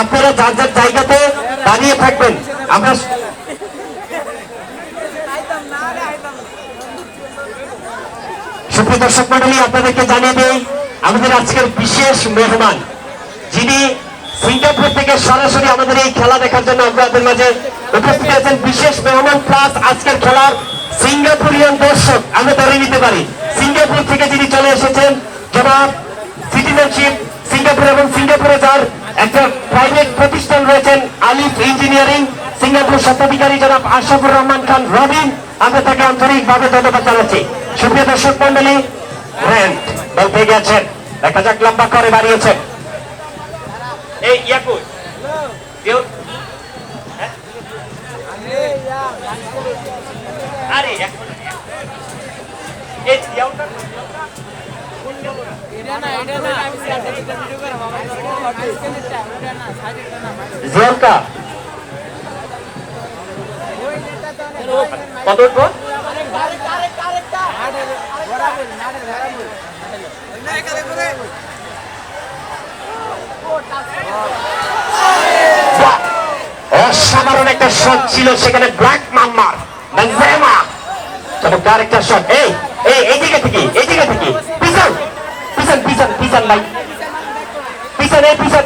আপনারা যার যার জায়গাতে দাঁড়িয়ে থাকবেন, আমরা সুপ্রিয় দর্শক মন্ডলী আপনাদেরকে জানিয়ে দেই, আমাদের আজকের বিশেষ মেহমান, যিনি সিঙ্গাপুর থেকে সরাসরি আমাদের এই খেলা দেখার জন্য আপনাদের মাঝে উপস্থিত আছেন। বিশেষ মেহমান প্লাস আজকের খেলার সিঙ্গাপুরিয়ান দর্শক, আমরা ধরে নিতে পারি। সিঙ্গাপুর থেকে যিনি চলে এসেছেন, জনাব সিটিজেনশিপ সিঙ্গাপুর এবং সিঙ্গাপুরে যার একটা প্রতিষ্ঠান রয়েছেন আলিফ ইঞ্জিনিয়ারিং, সিঙ্গাপুর স্বত্বাধিকারী জনাব আশরাফুর রহমান খান, রবিন। আমরা তাকে আন্তরিকভাবে ধন্যবাদ জানাচ্ছি। সুপ্রিয় দর্শক মন্ডলী র্যান্ট বলতে গেছেন। দেখা যাক লম্বা করে বাড়িয়েছেন। এই ইয়াকু। দিও হ্যাঁ? আরে, এক মিনিট। এই দিয়াওটা জিয়ালকা। কত উঠবো? অসাধারণ একটা শট ছিল সেখানে ব্ল্যাক মাম্মার। চমৎকার একটা শট এই এই এই জায়গা থেকে, এই জায়গা থেকে। পিছন পিছন পিছন পিছন, ভাই। পিছন।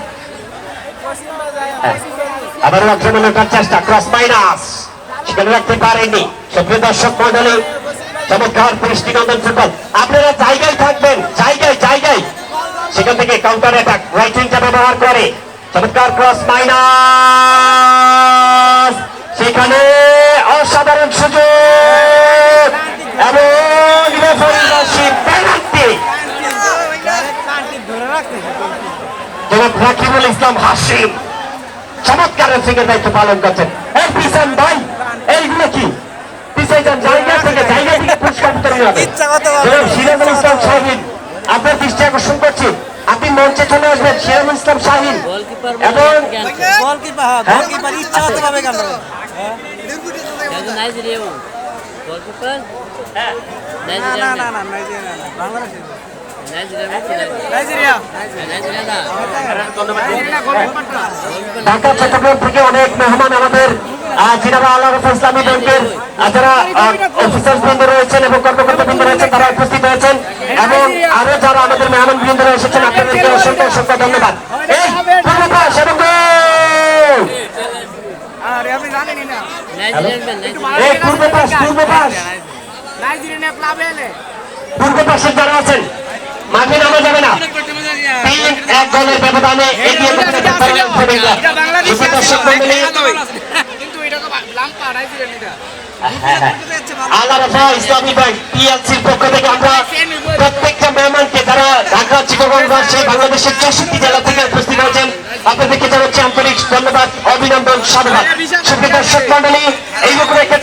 পিছন করার চেষ্টা ক্রস মাইনাস সেখানে রাখতে পারেনি। সক্রিয় দর্শক মন্ডলী চমৎকার দৃষ্টিনন্দন ফুটবল। আপনারা জায়গায় থাকবেন, জায়গায় জায়গায়। সেখান থেকে কাউন্টার অ্যাটাক রাইট ব্যবহার করে। চমৎকার ক্রস মাইনাস সেখানে অসাধারণ সুযোগ। এবং পেনাল্টি জনাব রাকিবুল ইসলাম হাসিম। চমৎকার রেসিংয়ের দায়িত্ব পালন করছেন। এই পিছন ভাই এইগুলো কি? পিছাই যান জায়গা থেকে জায়গা থেকে পুরস্কার বিতরণ হবে। জনাব সিরাজুল ইসলাম শাহিন আপনার দৃষ্টি আকর্ষণ করছি। আপনি মঞ্চে চলে আসবেন সিরাজুল ইসলাম শাহিন। এবং গোলকিপার হ্যাঁ গোলকিপার ইচ্ছা হতে পারবে কেন নাইজেরিয়া গোলকিপার না নাইজেরিয়া না না না নাইজেরিয়া না বাংলাদেশ ঢাকা চট্টগ্রাম থেকে অনেক মেহমান আমাদের আল্লাহ ইসলামী ব্যাংকের যারা অফিসার বৃন্দ রয়েছেন এবং কর্মকর্তা বৃন্দ রয়েছেন তারা উপস্থিত হয়েছেন। এবং আরও যারা আমাদের মেহমান বৃন্দরা এসেছেন আপনাদেরকে অসংখ্য অসংখ্য ধন্যবাদ। এলে। পূর্বপাশে যারা আছেন মাঠে নামা যাবে না। তিন এক গোলের ব্যবধানে এগিয়ে আল্লাহ ইসলামী ব্যাংক পিএলসির পক্ষ থেকে আমরা প্রত্যেকটা মেহমানকে যারা ঢাকা চিটাগঞ্জ সেই বাংলাদেশের চৌষট্টি জেলা থেকে উপস্থিত হয়েছেন আপনাদেরকে জানাচ্ছি আন্তরিক ধন্যবাদ অভিনন্দন সাধুবাদ। সুপ্রিয় দর্শক মন্ডলী এই রকম একটা